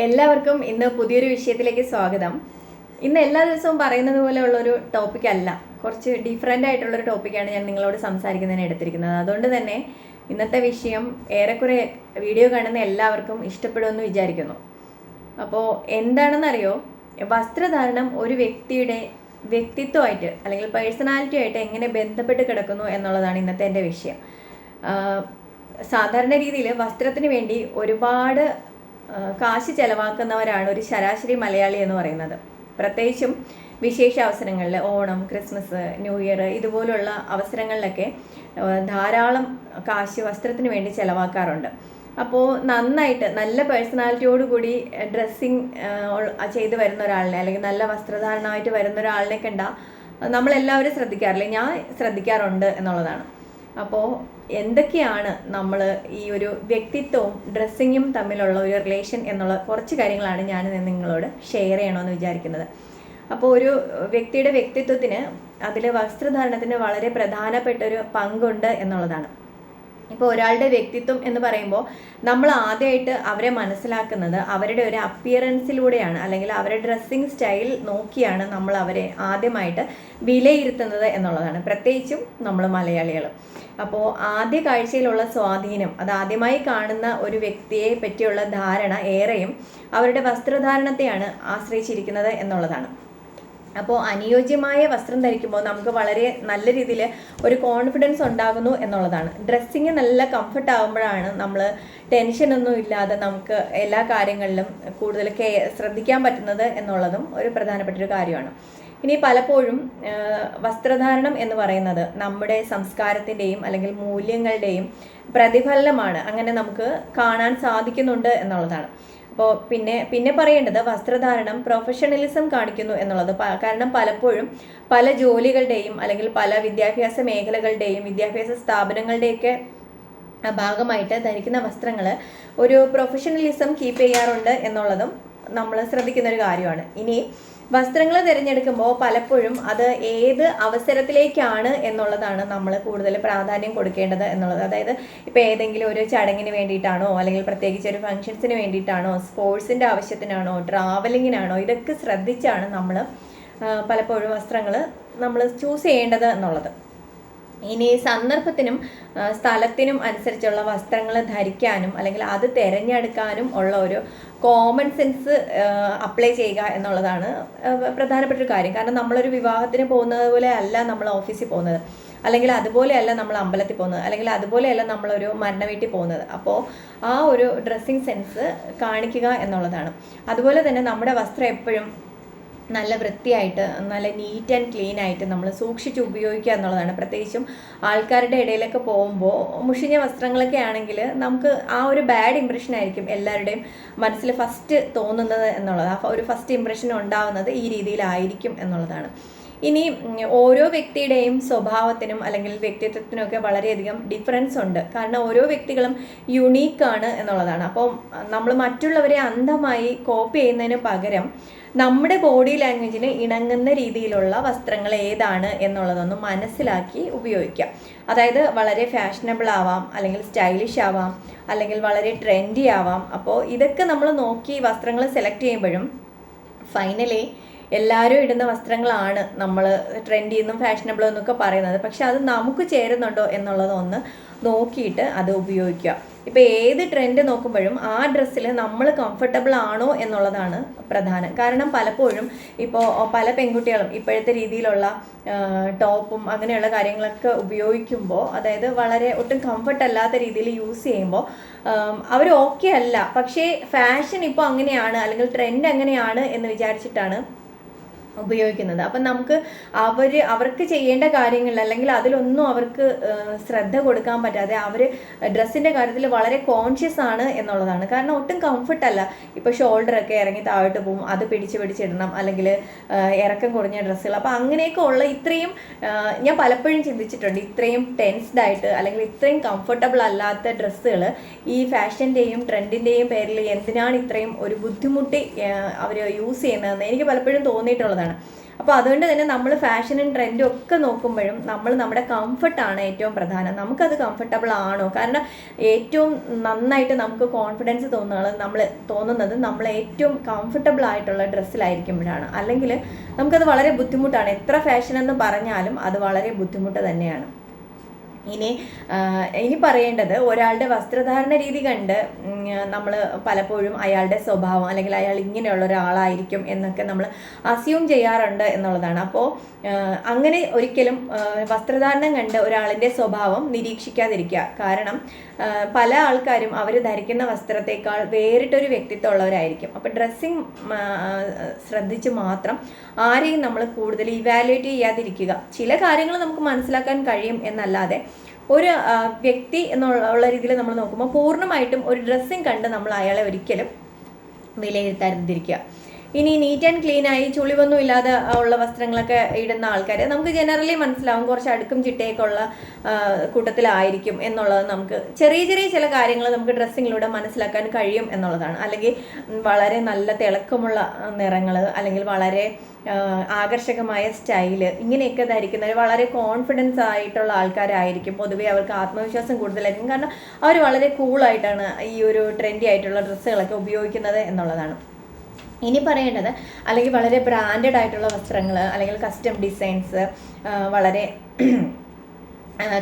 എല്ലാവർക്കും ഇന്ന് പുതിയൊരു വിഷയത്തിലേക്ക് സ്വാഗതം. ഇന്ന് എല്ലാ ദിവസവും പറയുന്നത് പോലെ ഉള്ളൊരു ടോപ്പിക് അല്ല. കുറച്ച് ഡിഫറെന്റ് ആയിട്ടുള്ളൊരു ടോപ്പിക്കാണ് ഞാൻ നിങ്ങളോട് സംസാരിക്കുന്നതിന് എടുത്തിരിക്കുന്നത്. അതുകൊണ്ട് തന്നെ ഇന്നത്തെ വിഷയം ഏറെക്കുറെ വീഡിയോ കാണുന്ന എല്ലാവർക്കും ഇഷ്ടപ്പെടുമെന്ന് വിചാരിക്കുന്നു. അപ്പോൾ എന്താണെന്നറിയോ? വസ്ത്രധാരണം ഒരു വ്യക്തിയുടെ വ്യക്തിത്വമായിട്ട് അല്ലെങ്കിൽ പേഴ്സണാലിറ്റി ആയിട്ട് എങ്ങനെ ബന്ധപ്പെട്ട് കിടക്കുന്നു എന്നുള്ളതാണ് ഇന്നത്തെ എന്റെ വിഷയം. സാധാരണ രീതിയിൽ വസ്ത്രത്തിന് വേണ്ടി ഒരുപാട് കാശ് ചെലവാക്കുന്നവരാണ് ഒരു ശരാശരി മലയാളി എന്ന് പറയുന്നത്. പ്രത്യേകിച്ചും വിശേഷ അവസരങ്ങളിൽ ഓണം ക്രിസ്മസ് ന്യൂ ഇയർ ഇതുപോലുള്ള അവസരങ്ങളിലൊക്കെ ധാരാളം കാശ് വസ്ത്രത്തിന് വേണ്ടി ചെലവാക്കാറുണ്ട്. അപ്പോൾ നന്നായിട്ട് നല്ല പേഴ്സണാലിറ്റിയോട് കൂടി ഡ്രസ്സിങ് ചെയ്ത് വരുന്ന ഒരാളിനെ അല്ലെങ്കിൽ നല്ല വസ്ത്രധാരണമായിട്ട് വരുന്ന ഒരാളിനെ കണ്ട നമ്മളെല്ലാവരും ശ്രദ്ധിക്കാറില്ലേ? ഞാൻ ശ്രദ്ധിക്കാറുണ്ട് എന്നുള്ളതാണ്. അപ്പോൾ എന്തൊക്കെയാണ് നമ്മൾ ഈ ഒരു വ്യക്തിത്വവും ഡ്രസ്സിങ്ങും തമ്മിലുള്ള ഒരു റിലേഷൻ എന്നുള്ള കുറച്ച് കാര്യങ്ങളാണ് ഞാൻ നിങ്ങളോട് ഷെയർ ചെയ്യണമെന്ന് വിചാരിക്കുന്നത്. അപ്പോൾ ഒരു വ്യക്തിയുടെ വ്യക്തിത്വത്തിന് അതിൽ വസ്ത്രധാരണത്തിന് വളരെ പ്രധാനപ്പെട്ട ഒരു പങ്കുണ്ട് എന്നുള്ളതാണ്. ഇപ്പോൾ ഒരാളുടെ വ്യക്തിത്വം എന്ന് പറയുമ്പോൾ നമ്മൾ ആദ്യമായിട്ട് അവരെ മനസ്സിലാക്കുന്നത് അവരുടെ ഒരു അപ്പിയറൻസിലൂടെയാണ് അല്ലെങ്കിൽ അവരുടെ ഡ്രസ്സിങ് സ്റ്റൈൽ നോക്കിയാണ് നമ്മൾ അവരെ ആദ്യമായിട്ട് വിലയിരുത്തുന്നത് എന്നുള്ളതാണ്. പ്രത്യേകിച്ചും നമ്മൾ മലയാളികൾ. അപ്പോൾ ആദ്യ കാഴ്ചയിലുള്ള സ്വാധീനം അത് ആദ്യമായി കാണുന്ന ഒരു വ്യക്തിയെ പറ്റിയുള്ള ധാരണ ഏറെയും അവരുടെ വസ്ത്രധാരണത്തെയാണ് ആശ്രയിച്ചിരിക്കുന്നത് എന്നുള്ളതാണ്. അപ്പോൾ അനുയോജ്യമായ വസ്ത്രം ധരിക്കുമ്പോൾ നമുക്ക് വളരെ നല്ല രീതിയിൽ ഒരു കോൺഫിഡൻസ് ഉണ്ടാകുന്നു എന്നുള്ളതാണ്. ഡ്രസ്സിങ് നല്ല കംഫർട്ട് ആകുമ്പോഴാണ് നമ്മൾ ടെൻഷനൊന്നും ഇല്ലാതെ നമുക്ക് എല്ലാ കാര്യങ്ങളിലും കൂടുതൽ ശ്രദ്ധിക്കാൻ പറ്റുന്നത് എന്നുള്ളതും ഒരു പ്രധാനപ്പെട്ട ഒരു കാര്യമാണ്. ഇനി പലപ്പോഴും വസ്ത്രധാരണം എന്ന് പറയുന്നത് നമ്മുടെ സംസ്കാരത്തിന്റെയും അല്ലെങ്കിൽ മൂല്യങ്ങളുടെയും പ്രതിഫലനമാണ്. അങ്ങനെ നമുക്ക് കാണാൻ സാധിക്കുന്നുണ്ട് എന്നുള്ളതാണ്. അപ്പോൾ പിന്നെ പിന്നെ പറയേണ്ടത് വസ്ത്രധാരണം പ്രൊഫഷണലിസം കാണിക്കുന്നു എന്നുള്ളത്. കാരണം പലപ്പോഴും പല ജോലികളുടെയും അല്ലെങ്കിൽ പല വിദ്യാഭ്യാസ മേഖലകളുടെയും വിദ്യാഭ്യാസ സ്ഥാപനങ്ങളുടെയൊക്കെ ഭാഗമായിട്ട് ധരിക്കുന്ന വസ്ത്രങ്ങൾ ഒരു പ്രൊഫഷണലിസം കീപ്പ് ചെയ്യാറുണ്ട് എന്നുള്ളതും നമ്മൾ ശ്രദ്ധിക്കുന്ന ഒരു കാര്യമാണ്. ഇനി വസ്ത്രങ്ങൾ തിരഞ്ഞെടുക്കുമ്പോൾ പലപ്പോഴും അത് ഏത് അവസരത്തിലേക്കാണ് എന്നുള്ളതാണ് നമ്മൾ കൂടുതൽ പ്രാധാന്യം കൊടുക്കേണ്ടത് എന്നുള്ളത്. അതായത് ഇപ്പോൾ ഏതെങ്കിലും ഒരു ചടങ്ങിന് വേണ്ടിയിട്ടാണോ അല്ലെങ്കിൽ പ്രത്യേകിച്ച് ഒരു ഫംഗ്ഷൻസിന് വേണ്ടിയിട്ടാണോ സ്പോർട്സിന്റെ ആവശ്യത്തിനാണോ ട്രാവലിങ്ങിനാണോ ഇതൊക്കെ ശ്രദ്ധിച്ചാണ് നമ്മൾ പലപ്പോഴും വസ്ത്രങ്ങൾ നമ്മൾ ചൂസ് ചെയ്യേണ്ടത് എന്നുള്ളത്. ഇനി സന്ദർഭത്തിനും സ്ഥലത്തിനും അനുസരിച്ചുള്ള വസ്ത്രങ്ങൾ ധരിക്കാനും അല്ലെങ്കിൽ അത് തിരഞ്ഞെടുക്കാനും ഉള്ള ഒരു കോമൺ സെൻസ് അപ്ലൈ ചെയ്യുക എന്നുള്ളതാണ് പ്രധാനപ്പെട്ട ഒരു കാര്യം. കാരണം നമ്മളൊരു വിവാഹത്തിന് പോകുന്നത് പോലെ അല്ല നമ്മൾ ഓഫീസിൽ പോകുന്നത്. അല്ലെങ്കിൽ അതുപോലെയല്ല നമ്മൾ അമ്പലത്തിൽ പോകുന്നത്. അല്ലെങ്കിൽ അതുപോലെയല്ല നമ്മളൊരു മരണ വീട്ടിൽ പോകുന്നത്. അപ്പോൾ ആ ഒരു ഡ്രസ്സിങ് സെൻസ് കാണിക്കുക എന്നുള്ളതാണ്. അതുപോലെ തന്നെ നമ്മുടെ വസ്ത്രം എപ്പോഴും നല്ല വൃത്തിയായിട്ട് നല്ല നീറ്റ് ആൻഡ് ക്ലീൻ ആയിട്ട് നമ്മൾ സൂക്ഷിച്ച് ഉപയോഗിക്കുക എന്നുള്ളതാണ്. പ്രത്യേകിച്ചും ആൾക്കാരുടെ ഇടയിലൊക്കെ പോകുമ്പോൾ മുഷിഞ്ഞ വസ്ത്രങ്ങളൊക്കെ ആണെങ്കിൽ നമുക്ക് ആ ഒരു ബാഡ് ഇമ്പ്രഷൻ ആയിരിക്കും എല്ലാവരുടെയും മനസ്സിൽ ഫസ്റ്റ് തോന്നുന്നത് എന്നുള്ളത്. ആ ഒരു ഫസ്റ്റ് ഇമ്പ്രഷൻ ഉണ്ടാവുന്നത് ഈ രീതിയിലായിരിക്കും എന്നുള്ളതാണ്. ഇനി ഓരോ വ്യക്തിയുടെയും സ്വഭാവത്തിനും അല്ലെങ്കിൽ വ്യക്തിത്വത്തിനും ഒക്കെ വളരെയധികം ഡിഫറൻസ് ഉണ്ട്. കാരണം ഓരോ വ്യക്തികളും യുണീക്കാണ് എന്നുള്ളതാണ്. അപ്പോൾ നമ്മൾ മറ്റുള്ളവരെ അന്ധമായി കോപ്പി ചെയ്യുന്നതിന് പകരം നമ്മുടെ ബോഡി ലാംഗ്വേജിന് ഇണങ്ങുന്ന രീതിയിലുള്ള വസ്ത്രങ്ങൾ ഏതാണ് എന്നുള്ളതൊന്ന് മനസ്സിലാക്കി ഉപയോഗിക്കാം. അതായത് വളരെ ഫാഷനബിൾ ആവാം അല്ലെങ്കിൽ സ്റ്റൈലിഷ് ആവാം അല്ലെങ്കിൽ വളരെ ട്രെൻഡി ആവാം. അപ്പോൾ ഇതൊക്കെ നമ്മൾ നോക്കി വസ്ത്രങ്ങൾ സെലക്ട് ചെയ്യുമ്പോഴും ഫൈനലി എല്ലാവരും ഇടുന്ന വസ്ത്രങ്ങളാണ് നമ്മൾ ട്രെൻഡി എന്നും ഫാഷനബിൾ എന്നൊക്കെ പറയുന്നത്. പക്ഷെ അത് നമുക്ക് ചേരുന്നുണ്ടോ എന്നുള്ളതൊന്ന് നോക്കിയിട്ട് അത് ഉപയോഗിക്കുക. ഇപ്പോൾ ഏത് ട്രെൻഡ് നോക്കുമ്പോഴും ആ ഡ്രസ്സിൽ നമ്മൾ കംഫർട്ടബിൾ ആണോ എന്നുള്ളതാണ് പ്രധാനം. കാരണം പലപ്പോഴും ഇപ്പോൾ പല പെൺകുട്ടികളും ഇപ്പോഴത്തെ രീതിയിലുള്ള ടോപ്പും അങ്ങനെയുള്ള കാര്യങ്ങളൊക്കെ ഉപയോഗിക്കുമ്പോൾ അതായത് വളരെ ഒട്ടും കംഫർട്ട് അല്ലാത്ത രീതിയിൽ യൂസ് ചെയ്യുമ്പോൾ അവർ ഓക്കെ അല്ല. പക്ഷേ ഫാഷൻ ഇപ്പോൾ അങ്ങനെയാണ് അല്ലെങ്കിൽ ട്രെൻഡ് അങ്ങനെയാണ് എന്ന് വിചാരിച്ചിട്ടാണ് ഉപയോഗിക്കുന്നത്. അപ്പം നമുക്ക് അവർ അവർക്ക് ചെയ്യേണ്ട കാര്യങ്ങൾ അല്ലെങ്കിൽ അതിലൊന്നും അവർക്ക് ശ്രദ്ധ കൊടുക്കാൻ പറ്റാതെ അവർ ഡ്രസ്സിന്റെ കാര്യത്തിൽ വളരെ കോൺഷ്യസ് ആണ് എന്നുള്ളതാണ്. കാരണം ഒട്ടും കംഫർട്ട് അല്ല. ഇപ്പോൾ ഷോൾഡറൊക്കെ ഇറങ്ങി താഴോട്ട് പോകും അത് പിടിച്ച് പിടിച്ചിടണം അല്ലെങ്കിൽ ഇറക്കം കുറഞ്ഞ ഡ്രസ്സുകൾ. അപ്പോൾ അങ്ങനെയൊക്കെ ഉള്ള ഇത്രയും ഞാൻ പലപ്പോഴും ചിന്തിച്ചിട്ടുണ്ട് ഇത്രയും ടെൻസ്ഡ് ആയിട്ട് അല്ലെങ്കിൽ ഇത്രയും കംഫർട്ടബിൾ അല്ലാത്ത ഡ്രസ്സുകൾ ഈ ഫാഷന്റെയും ട്രെൻഡിന്റെയും പേരിൽ എന്തിനാണ് ഇത്രയും ഒരു ബുദ്ധിമുട്ടി അവർ യൂസ് ചെയ്യുന്നതെന്ന് എനിക്ക് പലപ്പോഴും തോന്നിയിട്ടുള്ളതാണ്. എന്നുള്ളതാണ്. അപ്പോൾ അതുകൊണ്ട് തന്നെ നമ്മൾ ഫാഷനും ട്രെൻഡും ഒക്കെ നോക്കുമ്പോഴും നമ്മൾ നമ്മുടെ കംഫർട്ടാണ് ഏറ്റവും പ്രധാനം. നമുക്കത് കംഫർട്ടബിൾ ആണോ? കാരണം ഏറ്റവും നന്നായിട്ട് നമുക്ക് കോൺഫിഡൻസ് തോന്നുന്നത് നമ്മൾ തോന്നുന്നത് നമ്മൾ ഏറ്റവും കംഫർട്ടബിൾ ആയിട്ടുള്ള ഡ്രസ്സിലായിരിക്കുമ്പോഴാണ്. അല്ലെങ്കിൽ നമുക്കത് വളരെ ബുദ്ധിമുട്ടാണ്. എത്ര ഫാഷൻ എന്ന് പറഞ്ഞാലും അത് വളരെ ബുദ്ധിമുട്ട് തന്നെയാണ്. ഇനി ഇനി പറയേണ്ടത് ഒരാളുടെ വസ്ത്രധാരണ രീതി കണ്ട് നമ്മൾ പലപ്പോഴും അയാളുടെ സ്വഭാവം അല്ലെങ്കിൽ അയാൾ ഇങ്ങനെയുള്ള ഒരാളായിരിക്കും എന്നൊക്കെ നമ്മൾ അസ്യൂം ചെയ്യാറുണ്ട് എന്നുള്ളതാണ്. അപ്പോൾ അങ്ങനെ ഒരിക്കലും വസ്ത്രധാരണം കണ്ട് ഒരാളിന്റെ സ്വഭാവം നിരീക്ഷിക്കാതിരിക്കുക. കാരണം പല ആൾക്കാരും അവർ ധരിക്കുന്ന വസ്ത്രത്തെക്കാൾ വേറിട്ടൊരു വ്യക്തിത്വമുള്ളവരായിരിക്കും. അപ്പോൾ ഡ്രസ്സിങ് ശ്രദ്ധിച്ച് മാത്രം ആരെയും നമ്മൾ കൂടുതൽ ഇവാലുവേറ്റ് ചെയ്യാതിരിക്കുക. ചില കാര്യങ്ങൾ നമുക്ക് മനസ്സിലാക്കാൻ കഴിയും എന്നല്ലാതെ ഒരു വ്യക്തി എന്നുള്ള രീതിയിൽ നമ്മൾ നോക്കുമ്പോൾ പൂർണമായിട്ടും ഒരു ഡ്രസ്സിങ് കണ്ട് നമ്മൾ അയാളെ ഒരിക്കലും വിലയിരുത്താതിരിക്കുക ഇനി നീറ്റ് ആൻഡ് ക്ലീൻ ആയി ചുളിവൊന്നും ഇല്ലാതെ ഉള്ള വസ്ത്രങ്ങളൊക്കെ ഇടുന്ന ആൾക്കാർ നമുക്ക് ജനറലി മനസ്സിലാവും കുറച്ച് അടുക്കും ചിട്ടയൊക്കെ ഉള്ള കൂട്ടത്തിലായിരിക്കും എന്നുള്ളത് നമുക്ക് ചെറിയ ചെറിയ ചില കാര്യങ്ങൾ നമുക്ക് ഡ്രസ്സിങ്ങിലൂടെ മനസ്സിലാക്കാൻ കഴിയും എന്നുള്ളതാണ്. അല്ലെങ്കിൽ വളരെ നല്ല തിളക്കമുള്ള നിറങ്ങൾ അല്ലെങ്കിൽ വളരെ ആകർഷകമായ സ്റ്റൈൽ ഇങ്ങനെയൊക്കെ ധരിക്കുന്നവർ വളരെ കോൺഫിഡൻസ് ആയിട്ടുള്ള ആൾക്കാരായിരിക്കും. പൊതുവേ അവർക്ക് ആത്മവിശ്വാസം കൂടുതലായിരിക്കും. കാരണം അവർ വളരെ കൂളായിട്ടാണ് ഈ ഒരു ട്രെൻഡി ആയിട്ടുള്ള ഡ്രസ്സുകളൊക്കെ ഉപയോഗിക്കുന്നത് എന്നുള്ളതാണ്. ഇനി പറയേണ്ടത് അല്ലെങ്കിൽ വളരെ ബ്രാൻഡഡ് ആയിട്ടുള്ള വസ്ത്രങ്ങൾ അല്ലെങ്കിൽ കസ്റ്റം ഡിസൈൻസ് വളരെ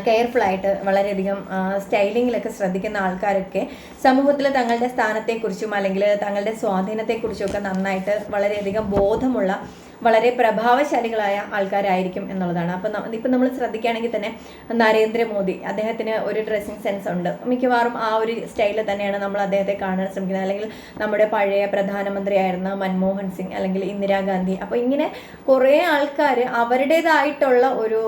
കെയർഫുൾ ആയിട്ട് വളരെയധികം സ്റ്റൈലിങ്ങിലൊക്കെ ശ്രദ്ധിക്കുന്ന ആൾക്കാരൊക്കെ സമൂഹത്തിൽ തങ്ങളുടെ സ്ഥാനത്തെക്കുറിച്ചും അല്ലെങ്കിൽ തങ്ങളുടെ സ്വാധീനത്തെക്കുറിച്ചും ഒക്കെ നന്നായിട്ട് വളരെയധികം ബോധമുള്ള വളരെ പ്രഭാവശാലികളായ ആൾക്കാരായിരിക്കും എന്നുള്ളതാണ്. അപ്പം ഇപ്പം നമ്മൾ ശ്രദ്ധിക്കുകയാണെങ്കിൽ തന്നെ നരേന്ദ്രമോദി അദ്ദേഹത്തിന് ഒരു ഡ്രസ്സിങ് സെൻസ് ഉണ്ട്. മിക്കവാറും ആ ഒരു സ്റ്റൈലിൽ തന്നെയാണ് നമ്മൾ അദ്ദേഹത്തെ കാണാൻ ശ്രമിക്കുന്നത്. അല്ലെങ്കിൽ നമ്മുടെ പഴയ പ്രധാനമന്ത്രിയായിരുന്ന മൻമോഹൻ സിംഗ് അല്ലെങ്കിൽ ഇന്ദിരാഗാന്ധി. അപ്പോൾ ഇങ്ങനെ കുറേ ആൾക്കാർ അവരുടേതായിട്ടുള്ള ഒരു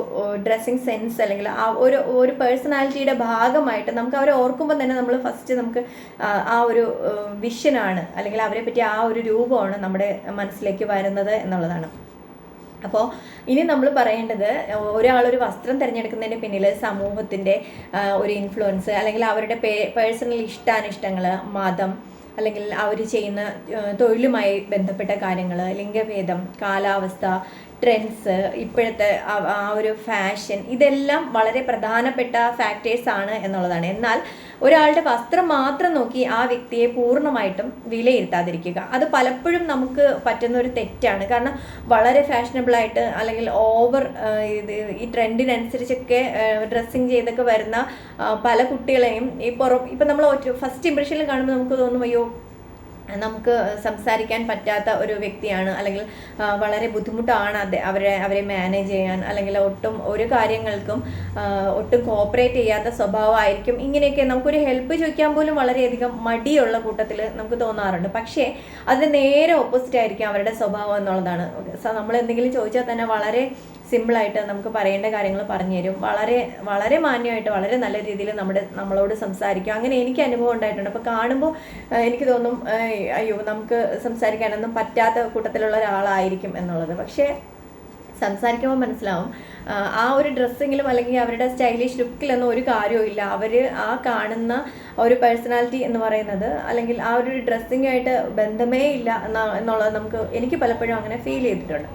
ഡ്രസ്സിങ് സെൻസ് അല്ലെങ്കിൽ ആ ഒരു ഒരു പേഴ്സണാലിറ്റിയുടെ ഭാഗമായിട്ട് നമുക്ക് അവരെ ഓർക്കുമ്പോൾ തന്നെ നമ്മൾ ഫസ്റ്റ് നമുക്ക് ആ, ഒരു വിഷനാണ് അല്ലെങ്കിൽ അവരെ പറ്റി ആ ഒരു രൂപമാണ് നമ്മുടെ മനസ്സിലേക്ക് വരുന്നത് എന്നുള്ളതാണ്. അപ്പോൾ ഇനി നമ്മൾ പറയേണ്ടത് ഒരാളൊരു വസ്ത്രം തിരഞ്ഞെടുക്കുന്നതിന് പിന്നിൽ സമൂഹത്തിന്റെ ഒരു ഇൻഫ്ലുവൻസ് അല്ലെങ്കിൽ അവരുടെ പേ പേഴ്സണൽ ഇഷ്ടാനിഷ്ടങ്ങൾ മതം അല്ലെങ്കിൽ അവർ ചെയ്യുന്ന തൊഴിലുമായി ബന്ധപ്പെട്ട കാര്യങ്ങൾ ലിംഗഭേദം കാലാവസ്ഥ ട്രെൻഡ്സ് ഇപ്പോഴത്തെ ആ- ഒരു ഫാഷൻ ഇതെല്ലാം വളരെ പ്രധാനപ്പെട്ട ഫാക്ടേഴ്സ് ആണ് എന്നുള്ളതാണ്. എന്നാൽ ഒരാളുടെ വസ്ത്രം മാത്രം നോക്കി ആ വ്യക്തിയെ പൂർണമായിട്ടും വിലയിരുത്താതിരിക്കുക അത് പലപ്പോഴും നമുക്ക് പറ്റുന്ന ഒരു തെറ്റാണ്. കാരണം വളരെ ഫാഷനബിളായിട്ട് അല്ലെങ്കിൽ ഓവർ ഇത് ഈ ട്രെൻഡിനനുസരിച്ചൊക്കെ ഡ്രസ്സിങ് ചെയ്തൊക്കെ വരുന്ന പല കുട്ടികളെയും ഈ പുറം ഇപ്പം നമ്മൾ ഫസ്റ്റ് ഇംപ്രഷനിൽ കാണുമ്പോൾ നമുക്ക് തോന്നും അയ്യോ നമുക്ക് സംസാരിക്കാൻ പറ്റാത്ത ഒരു വ്യക്തിയാണ്. അല്ലെങ്കിൽ വളരെ ബുദ്ധിമുട്ടാണ് അത് അവരെ അവരെ മാനേജ് ചെയ്യാൻ. അല്ലെങ്കിൽ ഒട്ടും ഒരു കാര്യങ്ങൾക്കും ഒട്ടും കോപ്പറേറ്റ് ചെയ്യാത്ത സ്വഭാവമായിരിക്കും. ഇങ്ങനെയൊക്കെ നമുക്കൊരു ഹെൽപ്പ് ചോദിക്കാൻ പോലും വളരെയധികം മടിയുള്ള കൂട്ടത്തിൽ നമുക്ക് തോന്നാറുണ്ട്. പക്ഷേ അതിന് നേരെ ഓപ്പോസിറ്റ് ആയിരിക്കും അവരുടെ സ്വഭാവം എന്നുള്ളതാണ്. നമ്മൾ എന്തെങ്കിലും ചോദിച്ചാൽ തന്നെ വളരെ സിമ്പിളായിട്ട് നമുക്ക് പറയേണ്ട കാര്യങ്ങൾ പറഞ്ഞു തരും. വളരെ വളരെ മാന്യമായിട്ട് വളരെ നല്ല രീതിയിൽ നമ്മുടെ നമ്മളോട് സംസാരിക്കും. അങ്ങനെ എനിക്ക് അനുഭവം ഉണ്ടായിട്ടുണ്ട്. അപ്പോൾ കാണുമ്പോൾ എനിക്ക് തോന്നും അയ്യോ നമുക്ക് സംസാരിക്കാനൊന്നും പറ്റാത്ത കൂട്ടത്തിലുള്ള ഒരാളായിരിക്കും എന്നുള്ളത്. പക്ഷേ സംസാരിക്കുമ്പോൾ മനസ്സിലാവും ആ, ഒരു ഡ്രസ്സിങ്ങിലും അല്ലെങ്കിൽ അവരുടെ സ്റ്റൈലിഷ് ലുക്കിലൊന്നും ഒരു കാര്യവും ഇല്ല. അവർ ആ കാണുന്ന ഒരു പേഴ്സണാലിറ്റി എന്ന് പറയുന്നത് അല്ലെങ്കിൽ ആ ഒരു ഡ്രസ്സിങ്ങായിട്ട് ബന്ധമേ ഇല്ല എന്നുള്ളത് നമുക്ക് എനിക്ക് പലപ്പോഴും അങ്ങനെ ഫീൽ ചെയ്തിട്ടുണ്ട്.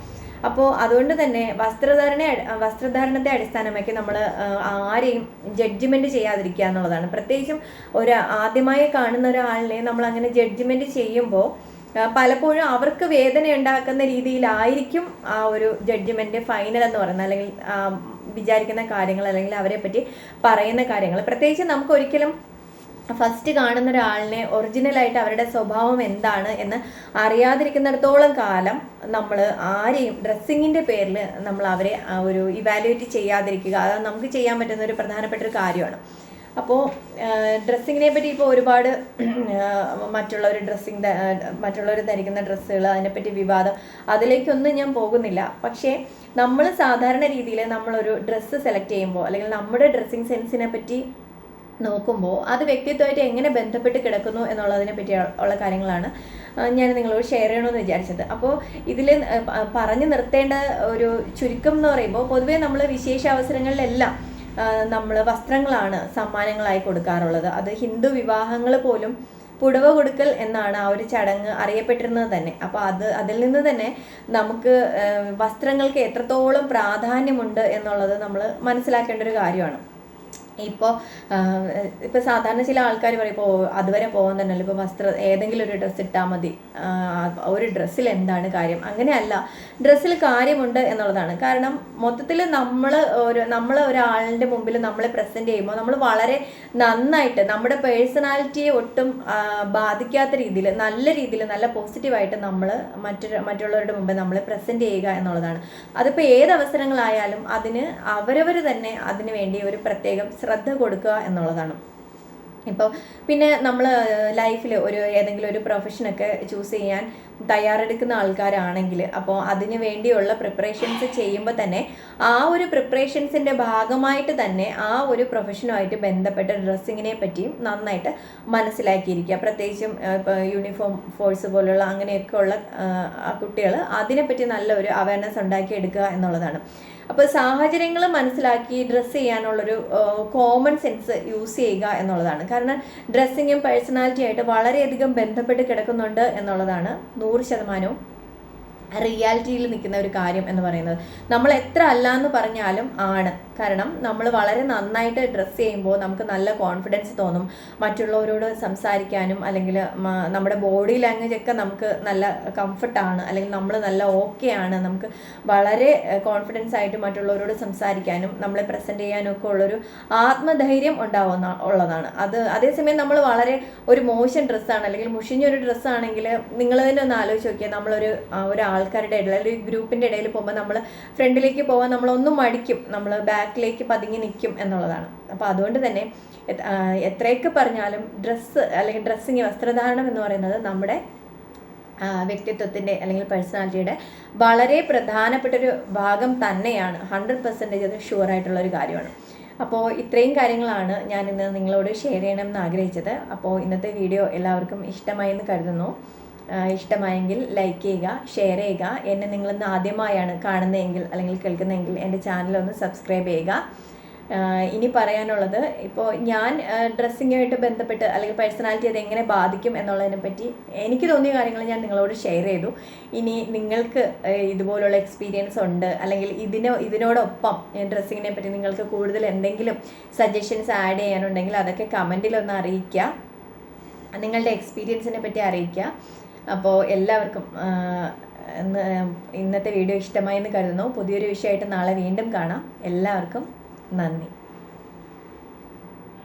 അപ്പോൾ അതുകൊണ്ട് തന്നെ വസ്ത്രധാരണ വസ്ത്രധാരണത്തെ അടിസ്ഥാനമാക്കി നമ്മൾ ആരെയും ജഡ്ജ്മെന്റ് ചെയ്യാതിരിക്കുക എന്നുള്ളതാണ്. പ്രത്യേകിച്ചും ഒരു ആദ്യമായി കാണുന്ന ഒരാളിനെ നമ്മൾ അങ്ങനെ ജഡ്ജ്മെന്റ് ചെയ്യുമ്പോൾ പലപ്പോഴും അവർക്ക് വേദന ഉണ്ടാക്കുന്ന രീതിയിലായിരിക്കും ആ ഒരു ജഡ്ജ്മെന്റ് ഫൈനൽ എന്ന് പറയുന്നത്. അല്ലെങ്കിൽ വിചാരിക്കുന്ന കാര്യങ്ങൾ അല്ലെങ്കിൽ അവരെ പറ്റി പറയുന്ന കാര്യങ്ങൾ. പ്രത്യേകിച്ച് നമുക്ക് ഒരിക്കലും ഫസ്റ്റ് കാണുന്ന ഒരാളിനെ ഒറിജിനലായിട്ട് അവരുടെ സ്വഭാവം എന്താണ് എന്ന് അറിയാതിരിക്കുന്നിടത്തോളം കാലം നമ്മൾ ആരെയും ഡ്രസ്സിങ്ങിന്റെ പേരിൽ നമ്മൾ അവരെ ഒരു ഇവാലുവേറ്റ് ചെയ്യാതിരിക്കുക. അത് നമുക്ക് ചെയ്യാൻ പറ്റുന്ന ഒരു പ്രധാനപ്പെട്ട ഒരു കാര്യമാണ്. അപ്പോൾ ഡ്രസ്സിങ്ങിനെ പറ്റി ഇപ്പോൾ ഒരുപാട് മറ്റുള്ളവർ ഡ്രസ്സിങ് മറ്റുള്ളവർ ധരിക്കുന്ന ഡ്രസ്സുകൾ അതിനെപ്പറ്റി വിവാദം അതിലേക്കൊന്നും ഞാൻ പോകുന്നില്ല. പക്ഷേ നമ്മൾ സാധാരണ രീതിയിൽ നമ്മളൊരു ഡ്രസ്സ് സെലക്ട് ചെയ്യുമ്പോൾ അല്ലെങ്കിൽ നമ്മുടെ ഡ്രസ്സിങ് സെൻസിനെ പറ്റി നോക്കുമ്പോൾ അത് വ്യക്തിത്വമായിട്ട് എങ്ങനെ ബന്ധപ്പെട്ട് കിടക്കുന്നു എന്നുള്ളതിനെ പറ്റി ഉള്ള കാര്യങ്ങളാണ് ഞാൻ നിങ്ങളോട് ഷെയർ ചെയ്യണമെന്ന് വിചാരിച്ചത്. അപ്പോൾ ഇതിൽ പറഞ്ഞു നിർത്തേണ്ട ഒരു ചുരുക്കം എന്ന് പറയുമ്പോൾ പൊതുവേ നമ്മൾ വിശേഷ അവസരങ്ങളിലെല്ലാം നമ്മൾ വസ്ത്രങ്ങളാണ് സമ്മാനങ്ങളായി കൊടുക്കാറുള്ളത്. അത് ഹിന്ദു വിവാഹങ്ങൾ പോലും പുടവ കൊടുക്കൽ എന്നാണ് ആ ഒരു ചടങ്ങ് അറിയപ്പെട്ടിരുന്നത് തന്നെ. അപ്പോൾ അത് അതിൽ നിന്ന് തന്നെ നമുക്ക് വസ്ത്രങ്ങൾക്ക് എത്രത്തോളം പ്രാധാന്യമുണ്ട് എന്നുള്ളത് നമ്മൾ മനസ്സിലാക്കേണ്ട ഒരു കാര്യമാണ്. ഇപ്പോൾ ഇപ്പോൾ സാധാരണ ചില ആൾക്കാർ പറയും ഇപ്പോൾ അതുവരെ പോകാൻ തന്നെയല്ല ഇപ്പോൾ വസ്ത്ര ഏതെങ്കിലും ഒരു ഡ്രസ്സ് ഇട്ടാൽ മതി. ഒരു ഡ്രസ്സിൽ എന്താണ് കാര്യം? അങ്ങനെയല്ല. ഡ്രസ്സിൽ കാര്യമുണ്ട് എന്നുള്ളതാണ്. കാരണം മൊത്തത്തിൽ നമ്മൾ ഒരു നമ്മൾ ഒരാളിന്റെ മുമ്പിൽ നമ്മളെ പ്രസന്റ് ചെയ്യുമ്പോൾ നമ്മൾ വളരെ നന്നായിട്ട് നമ്മുടെ പേഴ്സണാലിറ്റിയെ ഒട്ടും ബാധിക്കാത്ത രീതിയിൽ നല്ല രീതിയിൽ നല്ല പോസിറ്റീവായിട്ട് നമ്മൾ മറ്റൊരു മറ്റുള്ളവരുടെ മുമ്പ് നമ്മളെ പ്രസന്റ് ചെയ്യുക എന്നുള്ളതാണ്. അതിപ്പോൾ ഏത് അവസരങ്ങളായാലും അതിന് അവരവർ തന്നെ അതിന് വേണ്ടി ഒരു പ്രത്യേകം ശ്രദ്ധ കൊടുക്കുക എന്നുള്ളതാണ്. ഇപ്പോൾ പിന്നെ നമ്മൾ ലൈഫിൽ ഒരു ഏതെങ്കിലും ഒരു പ്രൊഫഷനൊക്കെ ചൂസ് ചെയ്യാൻ തയ്യാറെടുക്കുന്ന ആൾക്കാരാണെങ്കിൽ അപ്പോൾ അതിന് വേണ്ടിയുള്ള പ്രിപ്പറേഷൻസ് ചെയ്യുമ്പോൾ തന്നെ ആ ഒരു പ്രിപ്പറേഷൻസിന്റെ ഭാഗമായിട്ട് തന്നെ ആ ഒരു പ്രൊഫഷനുമായിട്ട് ബന്ധപ്പെട്ട ഡ്രസ്സിങ്ങിനെ പറ്റിയും നന്നായിട്ട് മനസ്സിലാക്കിയിരിക്കുക. പ്രത്യേകിച്ചും ഇപ്പോൾ യൂണിഫോം ഫോഴ്സ് പോലുള്ള അങ്ങനെയൊക്കെ ഉള്ള കുട്ടികൾ അതിനെപ്പറ്റി നല്ലൊരു അവയർനെസ് ഉണ്ടാക്കിയെടുക്കുക എന്നുള്ളതാണ്. അപ്പോൾ സാഹചര്യങ്ങൾ മനസ്സിലാക്കി ഡ്രസ്സ് ചെയ്യാനുള്ളൊരു കോമൺ സെൻസ് യൂസ് ചെയ്യുക എന്നുള്ളതാണ്. കാരണം ഡ്രസ്സിങ്ങും പേഴ്സണാലിറ്റി ആയിട്ട് വളരെയധികം ബന്ധപ്പെട്ട് കിടക്കുന്നുണ്ട് എന്നുള്ളതാണ് നൂറ് ശതമാനവും റിയാലിറ്റിയിൽ നിൽക്കുന്ന ഒരു കാര്യം എന്ന് പറയുന്നത്. നമ്മൾ എത്ര അല്ല എന്ന് പറഞ്ഞാലും ആണ്. കാരണം നമ്മൾ വളരെ നന്നായിട്ട് ഡ്രസ്സ് ചെയ്യുമ്പോൾ നമുക്ക് നല്ല കോൺഫിഡൻസ് തോന്നും. മറ്റുള്ളവരോട് സംസാരിക്കാനും അല്ലെങ്കിൽ നമ്മുടെ ബോഡി ലാംഗ്വേജ് ഒക്കെ നമുക്ക് നല്ല കംഫർട്ടാണ് അല്ലെങ്കിൽ നമ്മൾ നല്ല ഓക്കെ ആണ്. നമുക്ക് വളരെ കോൺഫിഡൻസ് ആയിട്ട് മറ്റുള്ളവരോട് സംസാരിക്കാനും നമ്മളെ പ്രസന്റ് ചെയ്യാനും ഒക്കെ ഉള്ളൊരു ആത്മധൈര്യം ഉണ്ടാവുന്ന ഉള്ളതാണ്. അത് അതേസമയം നമ്മൾ വളരെ ഒരു മോശം ഡ്രസ്സാണ് അല്ലെങ്കിൽ മുഷിഞ്ഞൊരു ഡ്രസ്സാണെങ്കിൽ നിങ്ങൾ തന്നെ ഒന്ന് ആലോചിച്ച് നോക്കിയാൽ നമ്മളൊരു ആ, ഒരു ആൾക്കാരുടെ ഇടയിൽ അല്ലെങ്കിൽ ഗ്രൂപ്പിന്റെ ഇടയിൽ പോകുമ്പോൾ നമ്മൾ ഫ്രണ്ടിലേക്ക് പോകാൻ നമ്മളൊന്നും മടിക്കും. നമ്മൾ ബാക്കിലേക്ക് പതുങ്ങി നിൽക്കും എന്നുള്ളതാണ്. അപ്പോൾ അതുകൊണ്ട് തന്നെ എത്ര- എത്രയൊക്കെ പറഞ്ഞാലും ഡ്രസ്സ് അല്ലെങ്കിൽ ഡ്രസ്സിങ് വസ്ത്രധാരണം എന്ന് പറയുന്നത് നമ്മുടെ വ്യക്തിത്വത്തിന്റെ അല്ലെങ്കിൽ പേഴ്സണാലിറ്റിയുടെ വളരെ പ്രധാനപ്പെട്ട ഒരു ഭാഗം തന്നെയാണ്. ഹൺഡ്രഡ് പെർസെന്റേജ് അത് ഷുവർ ആയിട്ടുള്ള ഒരു കാര്യമാണ്. അപ്പോൾ ഇത്രയും കാര്യങ്ങളാണ് ഞാൻ ഇന്ന് നിങ്ങളോട് ഷെയർ ചെയ്യണമെന്ന് ആഗ്രഹിച്ചത്. അപ്പോൾ ഇന്നത്തെ വീഡിയോ എല്ലാവർക്കും ഇഷ്ടമായി എന്ന് കരുതുന്നു. ഇഷ്ടമായെങ്കിൽ ലൈക്ക് ചെയ്യുക ഷെയർ ചെയ്യുക. എന്നെ നിങ്ങളിന്ന് ആദ്യമായാണ് കാണുന്നതെങ്കിൽ അല്ലെങ്കിൽ കേൾക്കുന്നതെങ്കിൽ എന്റെ ചാനലൊന്ന് സബ്സ്ക്രൈബ് ചെയ്യുക. ഇനി പറയാനുള്ളത് ഇപ്പോൾ ഞാൻ ഡ്രസ്സിങ്ങുമായിട്ട് ബന്ധപ്പെട്ട് അല്ലെങ്കിൽ പേഴ്സണാലിറ്റി അത് എങ്ങനെ ബാധിക്കും എന്നുള്ളതിനെ പറ്റി എനിക്ക് തോന്നിയ കാര്യങ്ങൾ ഞാൻ നിങ്ങളോട് ഷെയർ ചെയ്തു. ഇനി നിങ്ങൾക്ക് ഇതുപോലുള്ള എക്സ്പീരിയൻസ് ഉണ്ട് അല്ലെങ്കിൽ ഇതിനോ ഇതിനോടൊപ്പം ഡ്രസ്സിങ്ങിനെ പറ്റി നിങ്ങൾക്ക് കൂടുതൽ എന്തെങ്കിലും സജഷൻസ് ആഡ് ചെയ്യാനുണ്ടെങ്കിൽ അതൊക്കെ കമന്റിലൊന്ന് അറിയിക്കുക. നിങ്ങളുടെ എക്സ്പീരിയൻസിനെ പറ്റി അറിയിക്കുക. അപ്പോൾ എല്ലാവർക്കും ഇന്ന് ഇന്നത്തെ വീഡിയോ ഇഷ്ടമായി എന്ന് കരുതുന്നു. പുതിയൊരു വിഷയമായിട്ട് നാളെ വീണ്ടും കാണാം. എല്ലാവർക്കും നന്ദി.